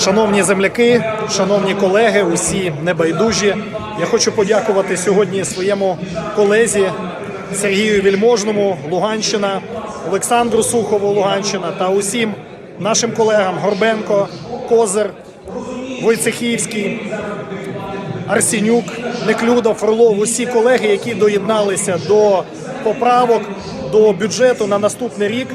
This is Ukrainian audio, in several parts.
Шановні земляки, шановні колеги, усі небайдужі. Я хочу подякувати сьогодні своєму колезі Сергію Вільможному, Луганщина, Олександру Сухову, Луганщина та усім нашим колегам Горбенко, Козир, Войцехівський, Арсенюк, Неклюдов, Фролов, усі колеги, які доєдналися до поправок до бюджету на наступний рік,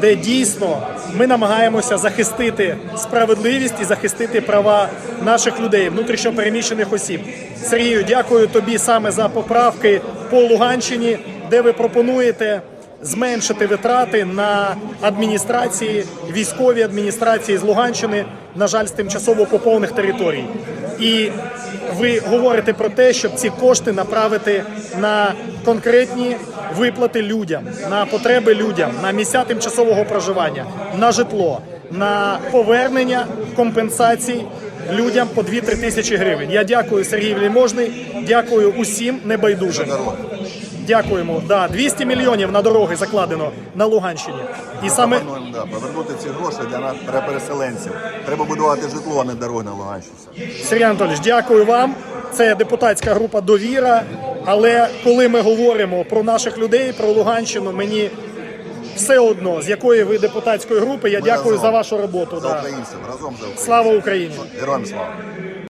де дійсно ми намагаємося захистити справедливість і захистити права наших людей, внутрішньо переміщених осіб. Сергію, дякую тобі саме за поправки по Луганщині, де ви пропонуєте зменшити витрати на адміністрації, військові адміністрації з Луганщини, на жаль, з тимчасово окупованих територій. І ви говорите про те, щоб ці кошти направити на конкретні виплати людям, на потреби людям, на місця тимчасового проживання, на житло, на повернення компенсацій людям по 2-3 тисячі гривень. Я дякую Сергій Вельможний, дякую усім небайдужим. Дякуємо. Да, 200 мільйонів на дороги закладено на Луганщині. І саме Пропонуємо да, повернути ці гроші для нас для переселенців. Треба будувати житло, а не дороги на Луганщині. Сергій Анатолійович, дякую вам. Це депутатська група довіра. Але коли ми говоримо про наших людей, про Луганщину, мені все одно з якої ви депутатської групи. Я Ми дякую разом. за вашу роботу. За Да. українців, разом за Україну. Слава Україні! Героям слава!